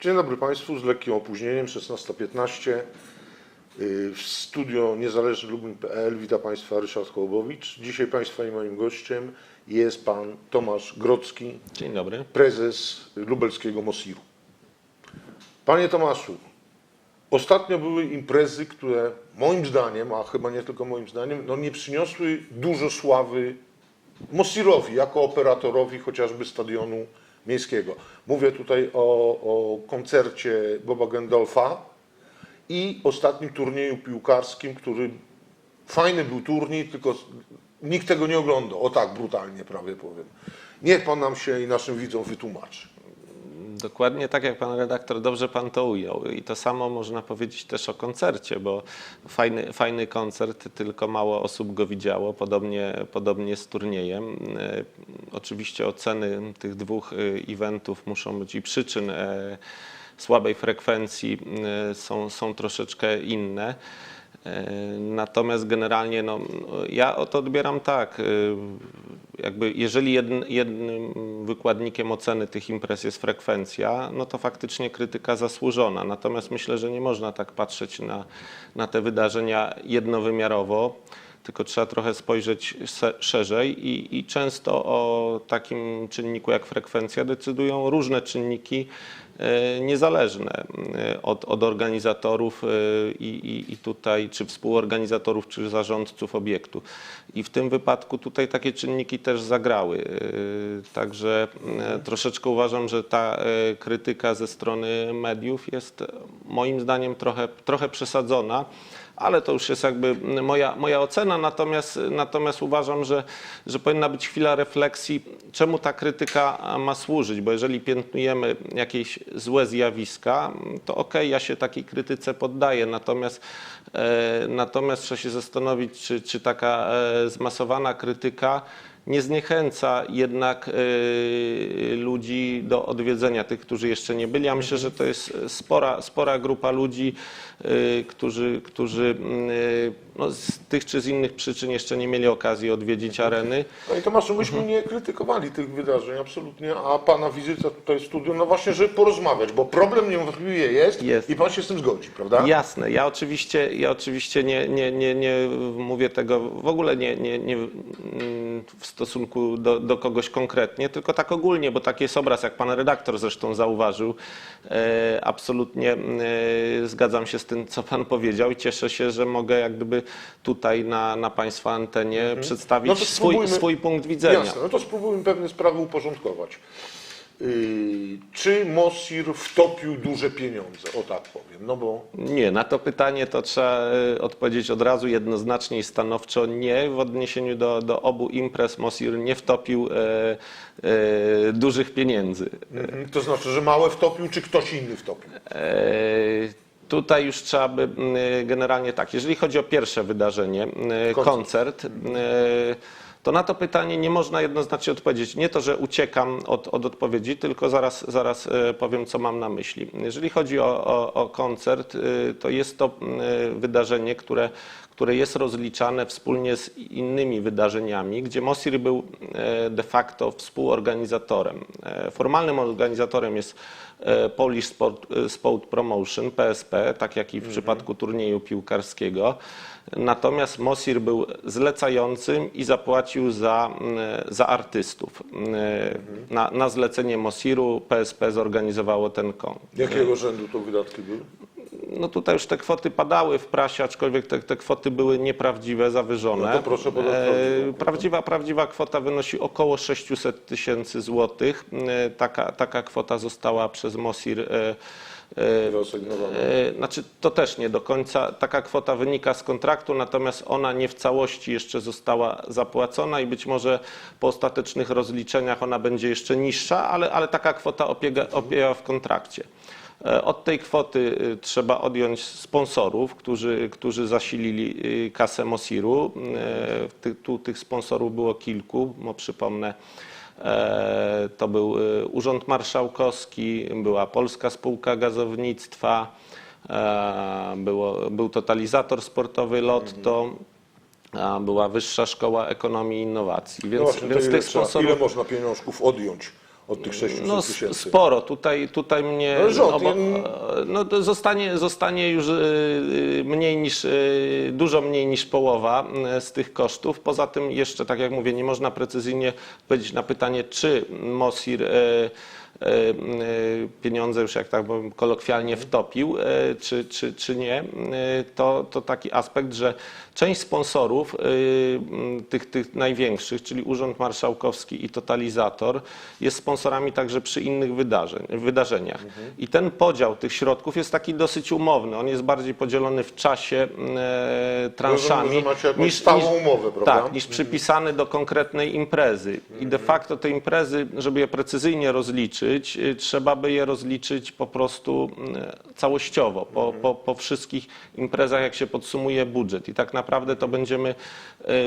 Dzień dobry Państwu, z lekkim opóźnieniem, 16.15. Yy, W studio niezależny Lublin.pl wita Państwa Ryszard Hołbowicz. Dzisiaj Państwa i moim gościem jest Pan Tomasz Grodzki, Dzień dobry. prezes lubelskiego Mosiru. Panie Tomaszu, ostatnio były imprezy, które moim zdaniem, a chyba nie tylko moim zdaniem, no nie przyniosły dużo sławy Mosirowi jako operatorowi chociażby stadionu miejskiego. Mówię tutaj o, o koncercie Boba Gendolfa i ostatnim turnieju piłkarskim, który fajny był turniej, tylko nikt tego nie oglądał. O tak brutalnie prawie powiem. Niech pan nam się i naszym widzom wytłumaczy. Dokładnie tak jak pan redaktor, dobrze pan to ujął. I to samo można powiedzieć też o koncercie, bo fajny, fajny koncert, tylko mało osób go widziało, podobnie, podobnie z turniejem. E, Oczywiście oceny tych dwóch e, eventów muszą być i przyczyn e, słabej frekwencji są, są troszeczkę inne. E, Natomiast generalnie no, ja to odbieram tak, e, jakby jeżeli jedn, jednym wykładnikiem oceny tych imprez jest frekwencja, no to faktycznie krytyka zasłużona. Natomiast myślę, że nie można tak patrzeć na, na te wydarzenia jednowymiarowo, tylko trzeba trochę spojrzeć szerzej i, i często o takim czynniku jak frekwencja decydują różne czynniki niezależne e, od, od organizatorów e, i, i, i tutaj, czy współorganizatorów, czy zarządców obiektu. I w tym wypadku tutaj takie czynniki też zagrały. E, Także e, troszeczkę uważam, że ta e, krytyka ze strony mediów jest e, moim zdaniem trochę, trochę przesadzona ale to już jest jakby moja, moja ocena, natomiast, natomiast uważam, że, że powinna być chwila refleksji, czemu ta krytyka ma służyć, bo jeżeli piętnujemy jakieś złe zjawiska, to okej, ja się takiej krytyce poddaję, natomiast, e, natomiast trzeba się zastanowić, czy, czy taka e, zmasowana krytyka nie zniechęca jednak y, ludzi do odwiedzenia tych, którzy jeszcze nie byli. Ja myślę, że to jest spora, spora grupa ludzi, y, którzy, którzy y, no, z tych czy z innych przyczyn jeszcze nie mieli okazji odwiedzić areny. No i Tomaszu, myśmy nie krytykowali tych wydarzeń absolutnie, a Pana wizyta tutaj w studiu, no właśnie, żeby porozmawiać, bo problem niewątpliwie jest, Jest. i Pan się z tym zgodzi, prawda? Jasne, ja oczywiście, ja oczywiście nie, nie, nie, nie mówię tego w ogóle nie, nie, nie mm, w stosunku do, do kogoś konkretnie, tylko tak ogólnie, bo taki jest obraz, jak pan redaktor zresztą zauważył. E, absolutnie e, zgadzam się z tym, co pan powiedział i cieszę się, że mogę jak gdyby tutaj na, na państwa antenie przedstawić No swój, swój punkt widzenia. Jasne, no to spróbujmy pewne sprawy uporządkować. Yy, czy Mosir wtopił duże pieniądze? O tak powiem, no bo Nie, na to pytanie to trzeba e, odpowiedzieć od razu jednoznacznie i stanowczo nie. W odniesieniu do, do obu imprez Mosir nie wtopił e, e, dużych pieniędzy. mhm, to znaczy, że małe wtopił, czy ktoś inny wtopił? E, Tutaj już trzeba by generalnie tak, jeżeli chodzi o pierwsze wydarzenie, koncert, m, to na to pytanie nie można jednoznacznie odpowiedzieć. Nie to, że uciekam od, od odpowiedzi, tylko zaraz, zaraz e, powiem, co mam na myśli. Jeżeli chodzi o, o, o koncert, e, to jest to m, wydarzenie, które, które jest rozliczane wspólnie z innymi wydarzeniami, gdzie Mosir był e, de facto współorganizatorem. E, Formalnym organizatorem jest e, Polish Sport, Sport Promotion, PSP, tak jak i w przypadku turnieju piłkarskiego. Natomiast Mosir był zlecającym i zapłacił za, mm, za artystów. Mm, Na, na zlecenie Mosiru PSP zorganizowało ten konkurs. Jakiego rzędu to wydatki były? No tutaj już te kwoty padały w prasie, aczkolwiek te, te kwoty były nieprawdziwe, zawyżone. No to proszę podać E, prawdziwą prawdziwa, prawdziwa kwota wynosi około 600 tysięcy złotych. E, Taka, taka kwota została przez Mosir e, e, Znaczy, to też nie do końca. Taka kwota wynika z kontraktu, natomiast ona nie w całości jeszcze została zapłacona i być może po ostatecznych rozliczeniach ona będzie jeszcze niższa, ale, ale taka kwota opiega, w kontrakcie. E, Od tej kwoty y, trzeba odjąć sponsorów, którzy, którzy zasilili y, kasę Mosiru. Ty, tu tych sponsorów było kilku, bo przypomnę, To był e, Urząd Marszałkowski, była Polska Spółka Gazownictwa, e, było, był totalizator sportowy Lotto, a była Wyższa Szkoła Ekonomii i Innowacji. No Więc, właśnie, to więc tych sponsorów ile można pieniążków odjąć od tych 600 No, tysięcy? sporo. Tutaj, tutaj mnie. No, rząd, no, zostanie, zostanie już y, y, mniej niż, y, dużo mniej niż połowa z tych kosztów. Poza tym, jeszcze, tak jak mówię, nie można precyzyjnie odpowiedzieć na pytanie, czy Mosir. pieniądze już jak tak powiem kolokwialnie wtopił, czy, czy, czy nie, to, to taki aspekt, że część sponsorów y, tych, tych największych, czyli Urząd Marszałkowski i Totalizator, jest sponsorami także przy innych wydarzeń, wydarzeniach. I ten podział tych środków jest taki dosyć umowny. On jest bardziej podzielony w czasie e, transzami. Rozumiem, jakąś stałą umowę, prawda? Tak, niż przypisany do konkretnej imprezy. I de facto te imprezy, żeby je precyzyjnie rozliczyć, y, trzeba by je rozliczyć po prostu całościowo, po, po, po wszystkich imprezach, jak się podsumuje budżet. I tak naprawdę to będziemy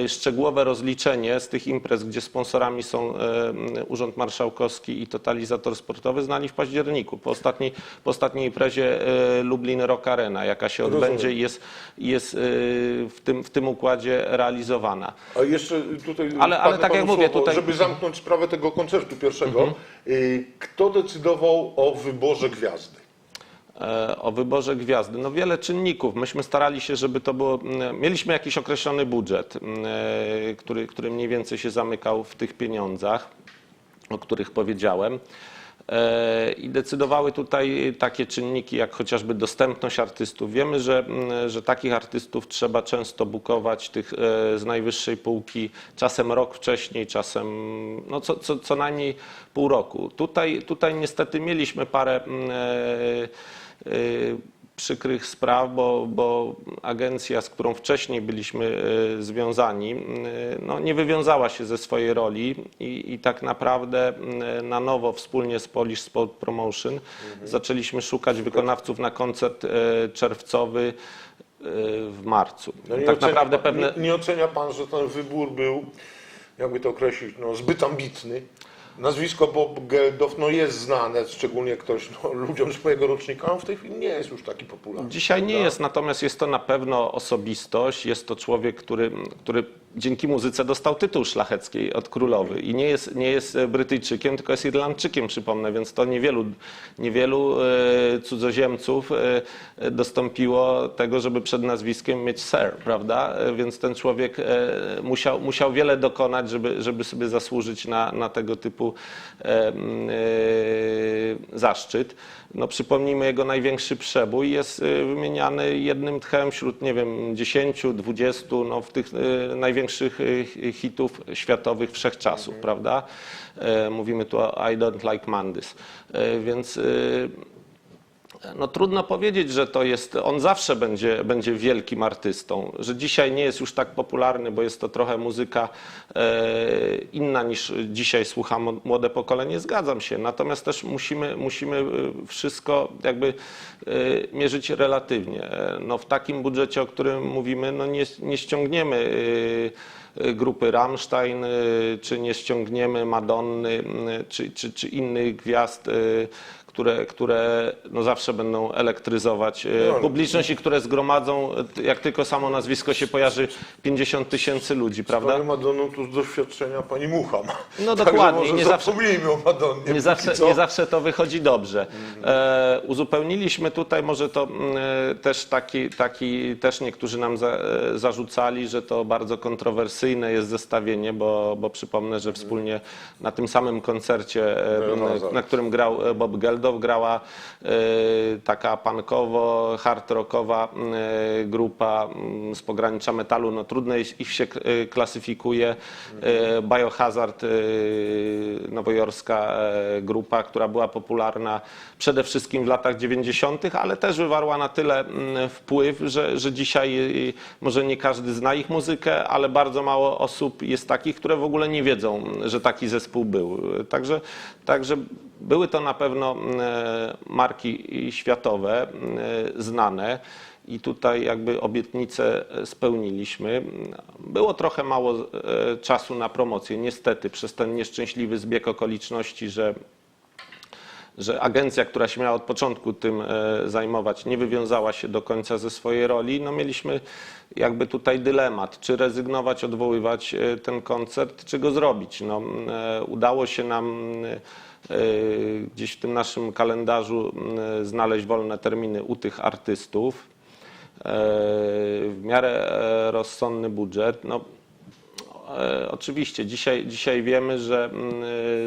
y, szczegółowe rozliczenie z tych imprez, gdzie sponsorami są y, Urząd Marszałkowski i Totalizator Sportowy, znali w październiku, po ostatniej, po ostatniej imprezie y, Lublin Rock Arena, jaka się Rozumiem. odbędzie i jest, jest w, tym, w tym układzie realizowana. A jeszcze tutaj, Ale- ale tak jak panu mówię, słowo, tutaj- żeby zamknąć sprawę tego koncertu pierwszego, Mhm. kto decydował o wyborze gwiazdy? E, o wyborze gwiazdy. No wiele czynników. Myśmy starali się, żeby to było. Mieliśmy jakiś określony budżet, e, który, który mniej więcej się zamykał w tych pieniądzach, o których powiedziałem. E, I decydowały tutaj takie czynniki, jak chociażby dostępność artystów. Wiemy, że, że takich artystów trzeba często bukować tych z najwyższej półki, czasem rok wcześniej, czasem no co, co, co najmniej pół roku. Tutaj, tutaj niestety mieliśmy parę m, e, y, przykrych spraw, bo, bo agencja, z którą wcześniej byliśmy y, związani, y, no, nie wywiązała się ze swojej roli i, i tak naprawdę y, na nowo wspólnie z Polish Sport Promotion zaczęliśmy szukać wykonawców na koncert y, czerwcowy y, w marcu. No tak ocenia naprawdę pewne... nie, nie ocenia pan, że ten wybór był, jakby to określić, no, zbyt ambitny? Nazwisko Bob Geldof no, jest znane, szczególnie ktoś no, ludziom z mojego rocznika, on w tej chwili nie jest już taki popularny. Dzisiaj nie prawda? jest, natomiast jest to na pewno osobistość. Jest to człowiek, który, który dzięki muzyce dostał tytuł szlacheckiej od królowy i nie jest, nie jest Brytyjczykiem, tylko jest Irlandczykiem, przypomnę, więc to niewielu, niewielu e, cudzoziemców e, dostąpiło tego, żeby przed nazwiskiem mieć Sir, prawda? E, Więc ten człowiek e, musiał, musiał wiele dokonać, żeby, żeby sobie zasłużyć na, na tego typu e, e, zaszczyt. No, przypomnijmy, jego największy przebój jest wymieniany jednym tchem wśród, nie wiem, 10, 20, no, w tych y, największych y, hitów światowych wszechczasów, prawda? E, Mówimy tu o I Don't Like Mandys. E, Więc y, no trudno powiedzieć, że to jest, on zawsze będzie, będzie wielkim artystą, że dzisiaj nie jest już tak popularny, bo jest to trochę muzyka e, inna niż dzisiaj słucha młode pokolenie, zgadzam się. Natomiast też musimy, musimy e, wszystko jakby e, mierzyć relatywnie. No w takim budżecie, o którym mówimy, no nie, nie ściągniemy grupy Rammstein, e, czy nie ściągniemy Madonny, m, czy, czy, czy innych gwiazd, które, które no zawsze będą elektryzować e, No, publiczność i które zgromadzą, jak tylko samo nazwisko się pojawi, 50 tysięcy ludzi, prawda? Panią Madonną tu z doświadczenia pani Mucha ma. No dokładnie, nie zawsze- o Madonnie. Nie zawsze, co. nie zawsze to wychodzi dobrze. E, uzupełniliśmy tutaj, może to mm, e, też taki, taki, też niektórzy nam za, e, zarzucali, że to bardzo kontrowersyjne jest zestawienie, bo, bo przypomnę, że wspólnie na tym samym koncercie, e, na którym grał e, Bob Geldof, grała e, taka punkowo, hard rockowa grupa m, z pogranicza metalu, no trudno ich się klasyfikuje. Biohazard, nowojorska grupa, która była popularna przede wszystkim w latach 90., ale też wywarła na tyle mm, wpływ, że, że dzisiaj może nie każdy zna ich muzykę, ale bardzo mało osób jest takich, które w ogóle nie wiedzą, że taki zespół był. Także, także były to na pewno e, marki światowe, e, znane. I tutaj jakby obietnicę spełniliśmy. Było trochę mało e, czasu na promocję, niestety, przez ten nieszczęśliwy zbieg okoliczności, że że agencja, która się miała od początku tym e, zajmować, nie wywiązała się do końca ze swojej roli, no mieliśmy jakby tutaj dylemat, czy rezygnować, odwoływać e, ten koncert, czy go zrobić. No, e, udało się nam gdzieś w tym naszym kalendarzu znaleźć wolne terminy u tych artystów. W miarę rozsądny budżet. No, Oczywiście, dzisiaj, dzisiaj wiemy, że, mm,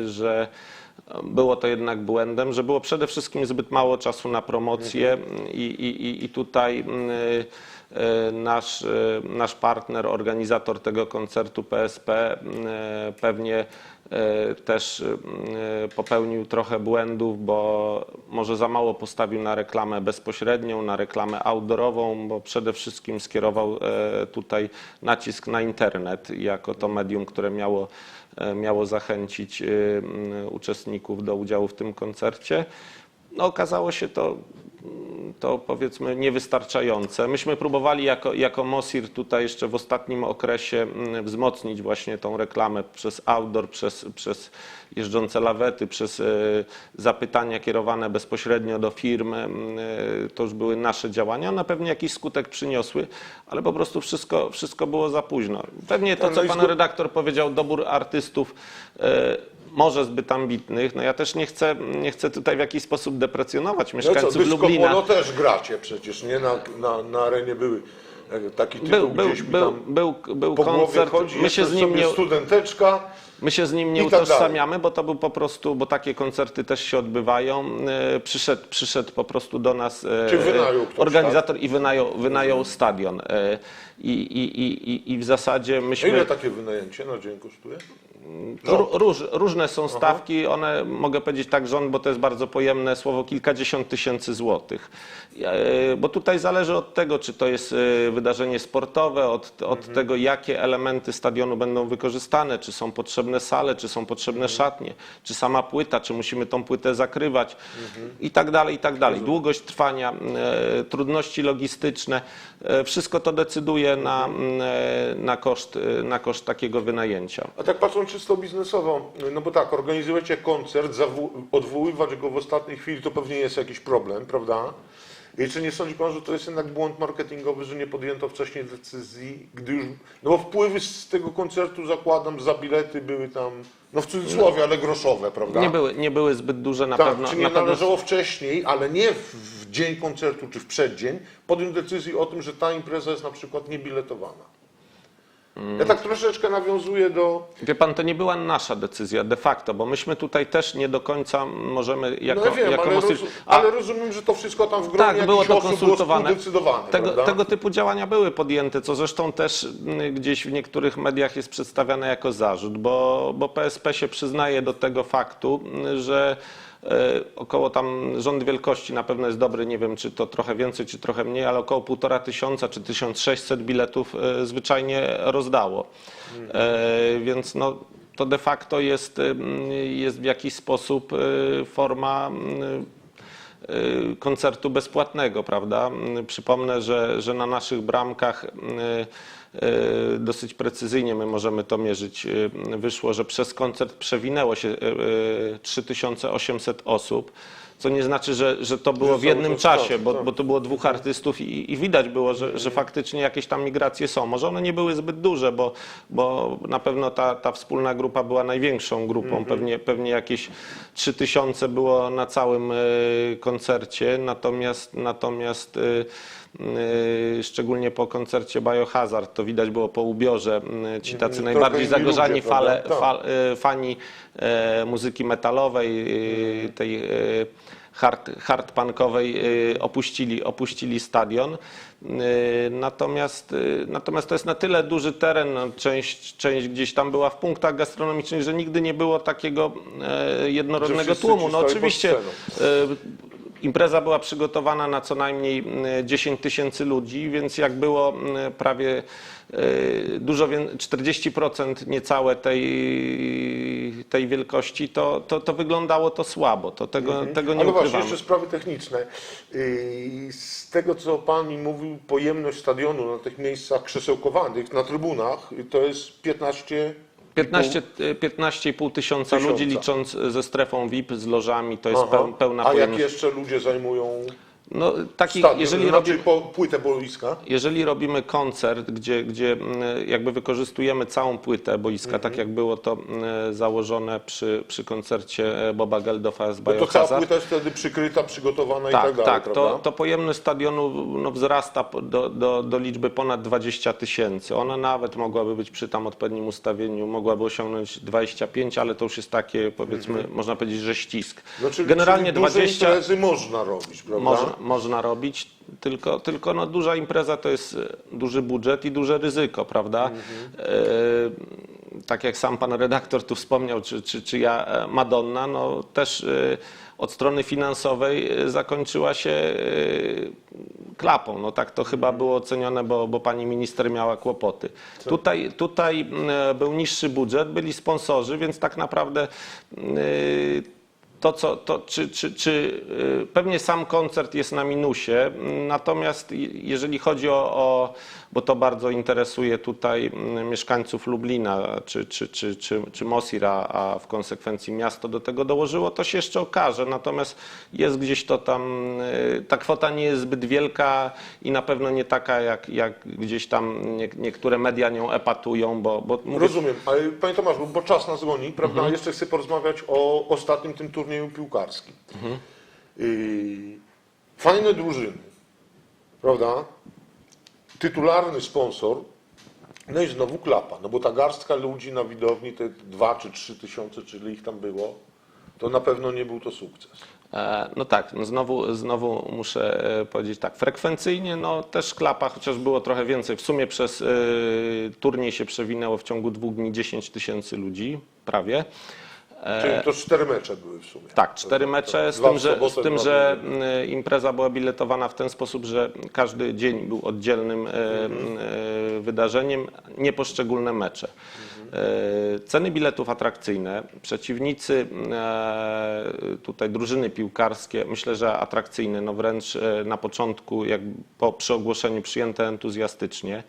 że było to jednak błędem, że było przede wszystkim zbyt mało czasu na promocję i, i, i- i tutaj y, y, nasz, y, nasz partner, organizator tego koncertu PSP pewnie też popełnił trochę błędów, bo może za mało postawił na reklamę bezpośrednią, na reklamę outdoorową, bo przede wszystkim skierował tutaj nacisk na internet jako to medium, które miało, miało zachęcić y, uczestników do udziału w tym koncercie. No, okazało się to, mm, to powiedzmy niewystarczające. Myśmy próbowali jako, jako Mosir tutaj jeszcze w ostatnim okresie mm, wzmocnić właśnie tą reklamę przez outdoor, przez, przez jeżdżące lawety, przez e, zapytania kierowane bezpośrednio do firm. E, To już były nasze działania. One pewnie jakiś skutek przyniosły, ale po prostu wszystko, wszystko było za późno. Pewnie to, No co pan redaktor powiedział, dobór artystów e, może zbyt ambitnych. No ja też nie chcę, nie chcę tutaj w jakiś sposób deprecjonować No co, mieszkańców Disco Lublina. Polo też gracie przecież, nie? Na, na, na arenie były e, taki tytuł Był, był, gdzieś był, tam był, był głowie koncert. chodzi, My się, z nim nie, studenteczka. my się z nim nie tak dalej. utożsamiamy, bo to był po prostu, bo takie koncerty też się odbywają. E, Przyszedł, przyszedł po prostu do nas e, ktoś, organizator i wynajął, wynajął stadion. I, i, i, i, w zasadzie A myśmy... ile takie wynajęcie na dzień kosztuje? Ró- Róż, różne są stawki, one mogę powiedzieć tak rząd, bo to jest bardzo pojemne słowo, kilkadziesiąt tysięcy złotych. E, Bo tutaj zależy od tego, czy to jest e, wydarzenie sportowe, od, od tego, jakie elementy stadionu będą wykorzystane, czy są potrzebne sale, czy są potrzebne szatnie, czy sama płyta, czy musimy tą płytę zakrywać i tak dalej, i tak dalej. Długość trwania, e, trudności logistyczne, wszystko to decyduje na, na, koszt, na koszt takiego wynajęcia. A tak patrząc czysto biznesowo, no bo tak, organizujecie koncert, odwoływać go w ostatniej chwili to pewnie jest jakiś problem, prawda? I czy nie sądzi Pan, że to jest jednak błąd marketingowy, że nie podjęto wcześniej decyzji, gdy już... No bo wpływy z tego koncertu, zakładam, za bilety były tam, no w cudzysłowie, ale groszowe, prawda? Nie były, nie były zbyt duże na tak, pewno. czy nie pewno należało wcześniej, ale nie w, w dzień koncertu czy w przeddzień, podjąć decyzji o tym, że ta impreza jest na przykład niebiletowana? Ja tak troszeczkę nawiązuję do... Wie pan, to nie była nasza decyzja de facto, bo myśmy tutaj też nie do końca możemy jako, no ja wiem, jako ale, A- ale rozumiem, że to wszystko tam w gronie Tak, było to konsultowane. było Tego, tego typu działania były podjęte, co zresztą też mm, gdzieś w niektórych mediach jest przedstawiane jako zarzut, bo, bo PSP się przyznaje do tego faktu, mm, że około tam rząd wielkości na pewno jest dobry, nie wiem czy to trochę więcej, czy trochę mniej, ale około półtora tysiąca czy 1600 biletów e, zwyczajnie rozdało. E, Więc no, to de facto jest, jest w jakiś sposób e, forma koncertu bezpłatnego, prawda? Przypomnę, że, że na naszych bramkach dosyć precyzyjnie my możemy to mierzyć. y, Wyszło, że przez koncert przewinęło się y, y, 3800 osób. Co nie znaczy, że, że to było w jednym czas czasie, bo, tak. bo to było dwóch artystów i, i widać było, że, że faktycznie jakieś tam migracje są. Może one nie były zbyt duże, bo, bo na pewno ta, ta wspólna grupa była największą grupą. Pewnie, pewnie jakieś 3000 było na całym koncercie, natomiast, natomiast szczególnie po koncercie Biohazard, to widać było po ubiorze, y, ci tacy Trochę najbardziej inni zagorzani ludzie, fale, prawda? Tak. fa, y, fani e, muzyki metalowej, y, tej e, hard, hard punkowej y, opuścili, opuścili stadion. Y, Natomiast, y, natomiast to jest na tyle duży teren, no, część, część gdzieś tam była w punktach gastronomicznych, że nigdy nie było takiego e, jednorodnego wszyscy tłumu. ci No stali pod oczywiście sceną. e, Impreza była przygotowana na co najmniej mm, 10 tysięcy ludzi, więc jak było mm, prawie e, dużo wię- 40% niecałe tej, tej wielkości, to, to, to wyglądało to słabo. To tego, tego nie Ale właśnie, ukrywamy. jeszcze sprawy techniczne. Yy, Z tego, co Pan mi mówił, pojemność stadionu na tych miejscach krzesełkowanych, na trybunach, to jest 15 15 15,5 tysiąca Tysiąca. ludzi, licząc ze strefą VIP, z lożami, to jest Aha. peł- pełna A jak pojemność. jeszcze ludzie zajmują No, taki, stadion, jeżeli, znaczy robi, po, płytę boiska? jeżeli robimy koncert, gdzie, gdzie mm, jakby wykorzystujemy całą płytę boiska, Mhm. tak jak było to mm, założone przy, przy koncercie e, Boba Geldofa z Bo to cała Biohazard. płyta jest wtedy przykryta, przygotowana i Tak, tak dalej, tak. prawda? To, to pojemność stadionu no, wzrasta po- do, do, do liczby ponad 20 tysięcy. Ona nawet mogłaby być przy tam odpowiednim ustawieniu, mogłaby osiągnąć 25, ale to już jest takie, powiedzmy, można powiedzieć, że ścisk. No, czyli, Generalnie czyli duże 20 imprezy można robić, prawda? można, można robić, tylko, tylko no, duża impreza to jest e, duży budżet i duże ryzyko, prawda? E, tak jak sam pan redaktor tu wspomniał, czy, czy, czy ja, e, Madonna, no też e, od strony finansowej e, zakończyła się e, klapą. No tak to chyba było ocenione, bo, bo pani minister miała kłopoty. Tutaj, tutaj był niższy budżet, byli sponsorzy, więc tak naprawdę mm, to, co, to, czy, czy, czy y, pewnie sam koncert jest na minusie, natomiast i- jeżeli chodzi o, o bo to bardzo interesuje tutaj mm, mieszkańców Lublina czy, czy, czy, czy, czy Mosira, a w konsekwencji miasto do tego dołożyło, to się jeszcze okaże. Natomiast jest gdzieś to tam, y, ta kwota nie jest zbyt wielka i na pewno nie taka, jak, jak gdzieś tam nie, niektóre media nią epatują, bo, bo Rozumiem, ale panie Tomasz, bo czas nas goni, prawda? Mhm. Jeszcze chcę porozmawiać o ostatnim tym turnieju piłkarskim. Mhm. Yy, fajne drużyny, prawda? Tytularny sponsor, no i znowu klapa, no bo ta garstka ludzi na widowni, te dwa czy trzy tysiące, czyli ich tam było, to na pewno nie był to sukces. E, No tak, no znowu, znowu muszę e, powiedzieć tak, frekwencyjnie no też klapa, chociaż było trochę więcej. W sumie przez e, turniej się przewinęło w ciągu dwóch dni 10 tysięcy ludzi, prawie. Czyli to cztery mecze były w sumie. Tak, cztery mecze, z tym, że, z tym, że impreza była biletowana w ten sposób, że każdy dzień był oddzielnym e, e, wydarzeniem, nie poszczególne mecze. E, Ceny biletów atrakcyjne, przeciwnicy tutaj drużyny piłkarskie, myślę, że atrakcyjne, no wręcz na początku, jak po przy ogłoszeniu przyjęte entuzjastycznie.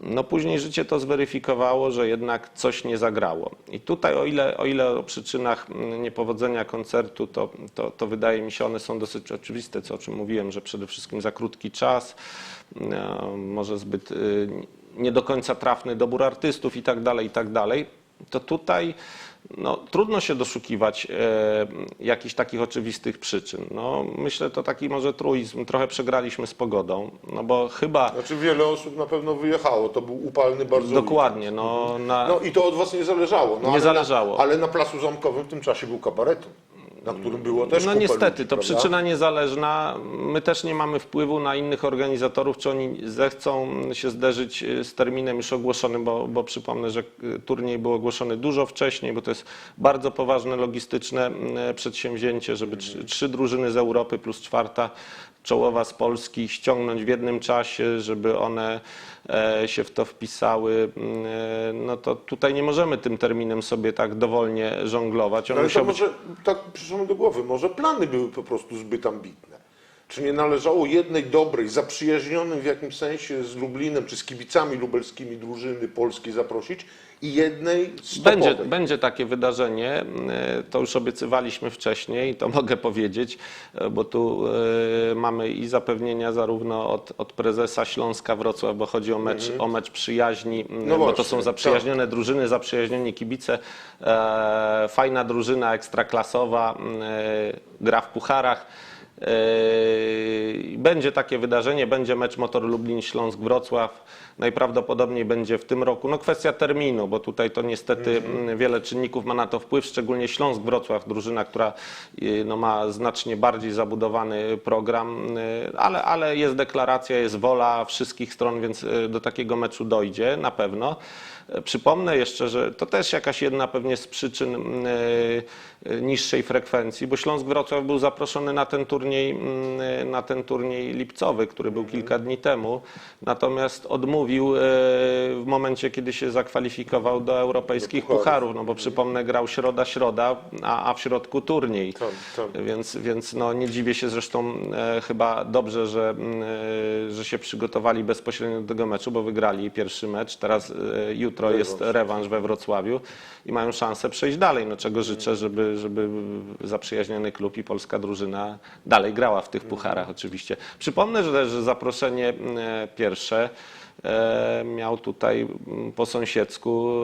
No później życie to zweryfikowało, że jednak coś nie zagrało. I tutaj o ile o, ile o przyczynach niepowodzenia koncertu, to, to, to wydaje mi się one są dosyć oczywiste, co o czym mówiłem, że przede wszystkim za krótki czas, no, może zbyt y, nie do końca trafny dobór artystów i tak dalej, i tak dalej, to tutaj no, trudno się doszukiwać e, jakichś takich oczywistych przyczyn. No, myślę, to taki może truizm. Trochę przegraliśmy z pogodą, no bo chyba Znaczy wiele osób na pewno wyjechało, to był upalny bardzo Dokładnie, no, na, No i to od was nie zależało. No, Nie ale zależało. Na, ale na Placu Zamkowym w tym czasie był kabareton, na którym było też no kupę niestety, ludzi, to prawda? przyczyna niezależna. My też nie mamy wpływu na innych organizatorów, czy oni zechcą się zderzyć y, z terminem już ogłoszonym, bo, bo przypomnę, że y, turniej był ogłoszony dużo wcześniej, bo to jest bardzo poważne logistyczne y, przedsięwzięcie, żeby trzy, trzy drużyny z Europy plus czwarta czołowa z Polski ściągnąć w jednym czasie, żeby one e, się w to wpisały, e, no to tutaj nie możemy tym terminem sobie tak dowolnie żonglować. On ale to być może, tak przyszło mi do głowy, może plany były po prostu zbyt ambitne. Czy nie należało jednej dobrej, zaprzyjaźnionej w jakimś sensie z Lublinem, czy z kibicami lubelskimi drużyny polskiej zaprosić i jednej stopowej? Będzie, będzie takie wydarzenie, e, to już obiecywaliśmy wcześniej, to mogę powiedzieć, e, bo tu e, mamy i zapewnienia zarówno od, od prezesa Śląska Wrocław, bo chodzi o mecz, o mecz przyjaźni, m, Mhm. No bo to właśnie, są zaprzyjaźnione drużyny, zaprzyjaźnieni kibice, fajna drużyna ekstraklasowa, m, e, gra w pucharach. Yy, Będzie takie wydarzenie, będzie mecz Motor Lublin Śląsk Wrocław. Najprawdopodobniej będzie w tym roku. No kwestia terminu, bo tutaj to niestety mm, wiele czynników ma na to wpływ, szczególnie Śląsk Wrocław, drużyna, która yy, no, ma znacznie bardziej zabudowany program, yy, ale, ale jest deklaracja, jest wola wszystkich stron, więc do takiego meczu dojdzie na pewno. Przypomnę jeszcze, że to też jakaś jedna pewnie z przyczyn mm, e, e, niższej frekwencji, bo Śląsk Wrocław był zaproszony na ten turniej, mm, e, na ten turniej lipcowy, który był kilka dni temu, natomiast odmówił mówił w momencie, kiedy się zakwalifikował do europejskich Do pucharów. no bo przypomnę, grał środa-środa, a, a w środku turniej. Więc, więc no, nie dziwię się zresztą e, chyba dobrze, że, mm, e, że się przygotowali bezpośrednio do tego meczu, bo wygrali pierwszy mecz. Teraz e, jutro Rewanż. jest rewanż we Wrocławiu i mają szansę przejść dalej. No, czego życzę, żeby, żeby zaprzyjaźniony klub i polska drużyna dalej grała w tych pucharach oczywiście. Przypomnę, że, że zaproszenie e, pierwsze e, miał tutaj po sąsiedzku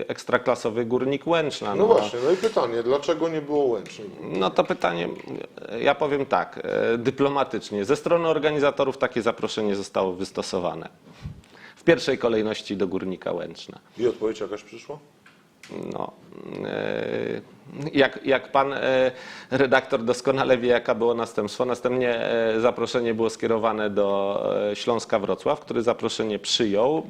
e, ekstraklasowy górnik Łęczna. No właśnie, no i pytanie, dlaczego nie było Łęcznej? No to pytanie, ja powiem tak, e, dyplomatycznie. Ze strony organizatorów takie zaproszenie zostało wystosowane. W pierwszej kolejności do Górnika Łęczna. I odpowiedź jakaś przyszła? No, e, jak, jak pan e, redaktor doskonale wie, jaka było następstwo. Następnie e, zaproszenie było skierowane do Śląska Wrocław, który zaproszenie przyjął.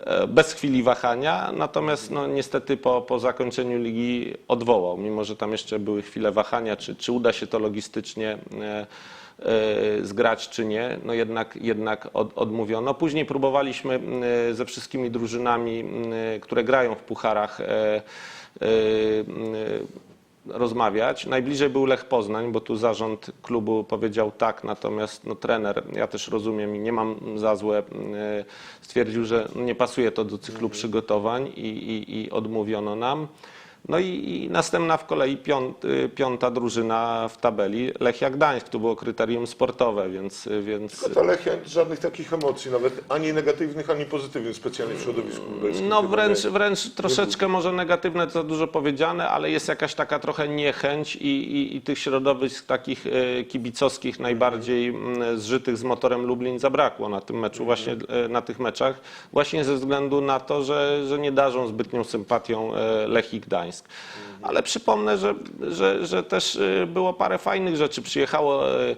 E, Bez chwili wahania, natomiast no, niestety po, po zakończeniu ligi odwołał, mimo że tam jeszcze były chwile wahania, czy, czy uda się to logistycznie e, e, zgrać czy nie, no jednak, jednak od, odmówiono. Później próbowaliśmy ze wszystkimi drużynami, które grają w pucharach rozmawiać. Najbliżej był Lech Poznań, bo tu zarząd klubu powiedział tak, natomiast no, trener, ja też rozumiem i nie mam za złe, e, stwierdził, że nie pasuje to do cyklu przygotowań i, i, i odmówiono nam. No i, i następna w kolei piąt, y, piąta drużyna w tabeli, Lechia Gdańsk, to było kryterium sportowe, więc, więc Tylko ta Lechia żadnych takich emocji, nawet ani negatywnych, ani pozytywnych specjalnie w środowisku lubelskim. No wręcz, wręcz troszeczkę może negatywne, to za dużo powiedziane, ale jest jakaś taka trochę niechęć i, i, i tych środowisk takich e, kibicowskich najbardziej mm, zżytych z motorem Lublin zabrakło na tym meczu, właśnie e, na tych meczach, właśnie ze względu na to, że, że nie darzą zbytnią sympatią e, Lech i Gdańsk. Ale przypomnę, że, że, że też e, było parę fajnych rzeczy. Przyjechało Yy,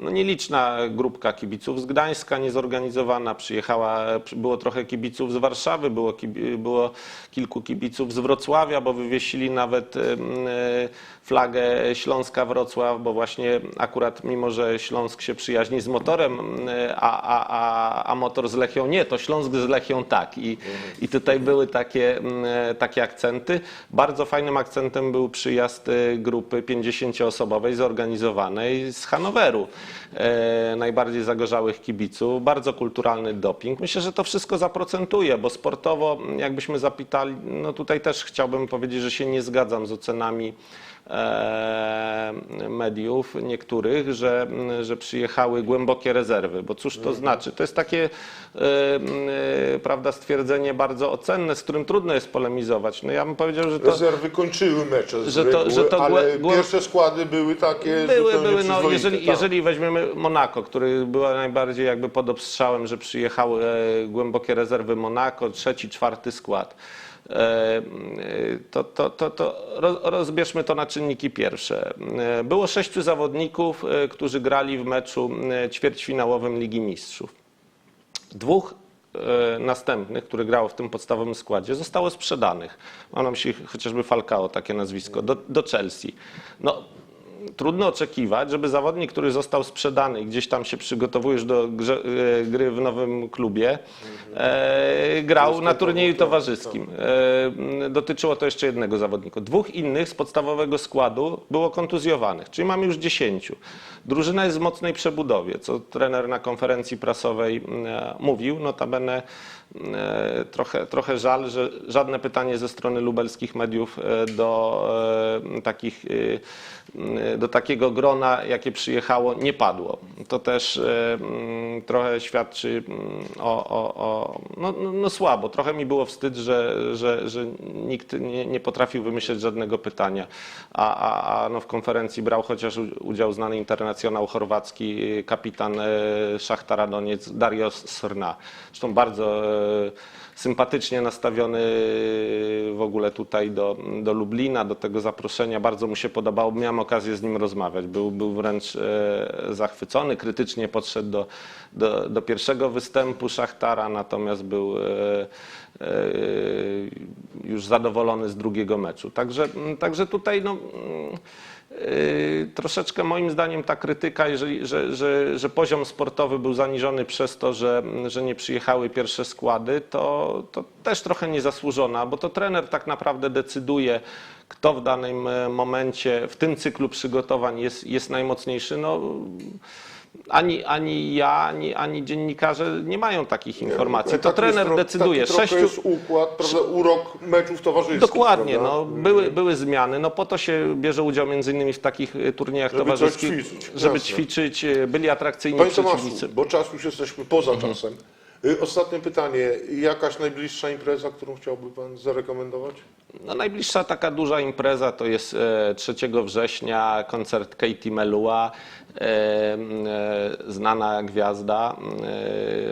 no nieliczna grupka kibiców z Gdańska, niezorganizowana, przyjechała, było trochę kibiców z Warszawy, było, było kilku kibiców z Wrocławia, bo wywiesili nawet ym, y, flagę Śląska Wrocław, bo właśnie akurat mimo, że Śląsk się przyjaźni z motorem, y, a, a, a, a motor z Lechią nie, to Śląsk z Lechią tak. I, i tutaj były takie, takie akcenty. Bardzo fajnym akcentem był przyjazd y, grupy 50-osobowej zorganizowanej z Hanoweru. E, najbardziej zagorzałych kibiców, bardzo kulturalny doping. Myślę, że to wszystko zaprocentuje, bo sportowo, jakbyśmy zapytali, no tutaj też chciałbym powiedzieć, że się nie zgadzam z ocenami e, mediów niektórych, że, że przyjechały głębokie rezerwy, bo cóż to znaczy? To jest takie e, e, prawda, stwierdzenie bardzo ocenne, z którym trudno jest polemizować. No ja bym powiedział, że to... Rezerwy kończyły mecze z Że to- że to ale pierwsze składy były takie Były, były. No, jeżeli, tak. jeżeli weźmiemy Monako, który była najbardziej jakby pod obstrzałem, że przyjechały e, głębokie rezerwy Monako, trzeci, czwarty skład. E, e, To, to, to, to roz- rozbierzmy to na czynniki pierwsze. E, Było sześciu zawodników, którzy grali w meczu ćwierćfinałowym Ligi Mistrzów. Dwóch następnych, który grało w tym podstawowym składzie, zostało sprzedanych. Mam na myśli chociażby Falcao, takie nazwisko, do, do Chelsea. No, trudno oczekiwać, żeby zawodnik, który został sprzedany i gdzieś tam się przygotowujesz do grze, e, gry w nowym klubie, e, grał na turnieju towarzyskim. E, dotyczyło to jeszcze jednego zawodnika. Dwóch innych z podstawowego składu było kontuzjowanych, czyli mamy już dziesięciu. Drużyna jest w mocnej przebudowie, co trener na konferencji prasowej e, mówił. Notabene trochę, trochę żal, że żadne pytanie ze strony lubelskich mediów e, do e, takich e, do takiego grona, jakie przyjechało, nie padło. To też e, trochę świadczy mm, o, o, o no, no, no słabo. Trochę mi było wstyd, że, że, że nikt nie, nie potrafił wymyśleć żadnego pytania. A, a, a no w konferencji brał chociaż udział znany internacjonał chorwacki, kapitan e, Szachtara Doniec, Dario Srna. Zresztą bardzo e, sympatycznie nastawiony w ogóle tutaj do, do Lublina, do tego zaproszenia. Bardzo mu się podobało. Miałem okazję z nim rozmawiać. Był, był wręcz e, zachwycony, krytycznie podszedł do, do, do pierwszego występu Szachtara, natomiast był e, e, już zadowolony z drugiego meczu. Także, także tutaj no, troszeczkę moim zdaniem ta krytyka, jeżeli, że, że, że poziom sportowy był zaniżony przez to, że, że nie przyjechały pierwsze składy, to, to też trochę niezasłużona, bo to trener tak naprawdę decyduje, kto w danym momencie, w tym cyklu przygotowań jest, jest najmocniejszy. No, ani, ani ja, ani, ani dziennikarze nie mają takich informacji. To trener jest tro- decyduje. Taki Sześciu, jest układ, prawda, urok meczów towarzyskich. Dokładnie, prawda? no, były, były zmiany. No, po to się bierze udział między innymi w takich y, turniejach Żeby towarzyskich, ćwiczyć, żeby jasne. ćwiczyć, y, byli atrakcyjni Panie Tomaszu, przeciwnicy. bo czas już jesteśmy poza Mhm. czasem. Y, Ostatnie pytanie. Jakaś najbliższa impreza, którą chciałby Pan zarekomendować? No, najbliższa taka duża impreza to jest e, 3 września koncert Katie Melua, e, e, znana gwiazda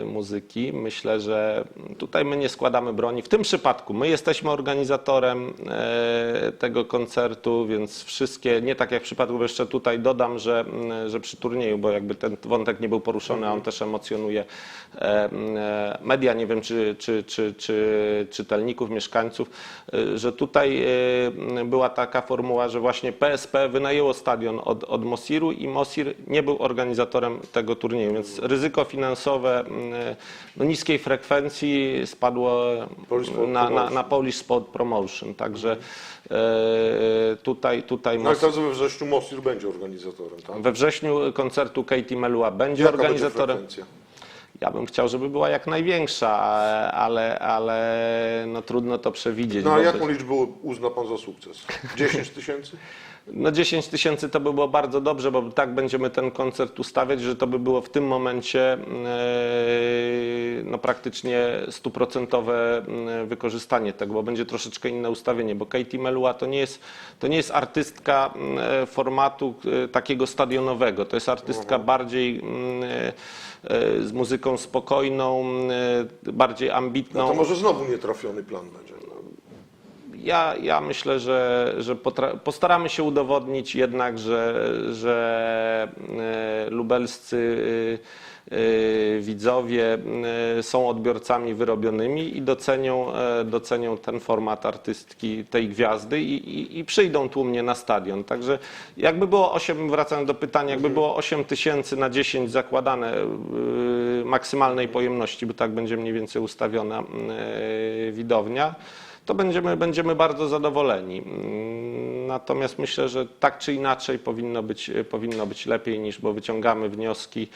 e, muzyki. Myślę, że tutaj my nie składamy broni. W tym przypadku my jesteśmy organizatorem e, tego koncertu, więc wszystkie, nie tak jak w przypadku, bo jeszcze tutaj dodam, że, że przy turnieju, bo jakby ten wątek nie był poruszony, a on też emocjonuje e, e, media, nie wiem czy, czy, czy, czy czytelników, mieszkańców, e, że tutaj e, była taka formuła, że właśnie PSP wynajęło stadion od, od Mosiru i Mosir nie był organizatorem tego turnieju, więc ryzyko finansowe m, no, niskiej frekwencji spadło na, na, Promotion. na Polish Sport Promotion, także e, tutaj, tutaj No i Mos- teraz we wrześniu Mosir będzie organizatorem, tak? we wrześniu koncertu Katie Melua będzie Jaka organizatorem. będzie frekwencja? Ja bym chciał, żeby była jak największa, ale, ale no, trudno to przewidzieć. No a jaką by- liczbę uzna Pan za sukces? 10 tysięcy? No 10 tysięcy to by było bardzo dobrze, bo tak będziemy ten koncert ustawiać, że to by było w tym momencie e, no praktycznie stuprocentowe mm, wykorzystanie tego, bo będzie troszeczkę inne ustawienie, bo Katie Melua to nie jest, to nie jest artystka mm, formatu e, takiego stadionowego, to jest artystka bardziej mm, e, e, z muzyką spokojną, e, bardziej ambitną. No to może znowu nietrafiony plan będzie. Ja, ja myślę, że, że postaramy się udowodnić jednak, że, że e, lubelscy e, e, widzowie są odbiorcami wyrobionymi i docenią, docenią ten format artystki tej gwiazdy i, i, i przyjdą tłumnie na stadion. Także jakby było 8, wracając do pytania, jakby było 8 tysięcy na 10 zakładane maksymalnej pojemności, bo tak będzie mniej więcej ustawiona widownia, to będziemy, będziemy bardzo zadowoleni. Mm, Natomiast myślę, że tak czy inaczej powinno być, powinno być lepiej niż, bo wyciągamy wnioski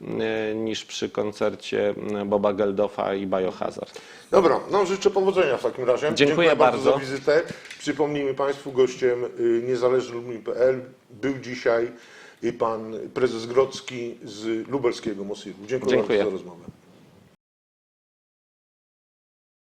mm, niż przy koncercie mm, Boba Geldofa i Biohazard. Dobra, no życzę powodzenia w takim razie. Dziękuję bardzo. bardzo. za wizytę. Przypomnijmy Państwu, gościem y, niezależny.pl był dzisiaj y, pan prezes Grodzki z lubelskiego Mosiru. Dziękuję, Dziękuję. bardzo za rozmowę.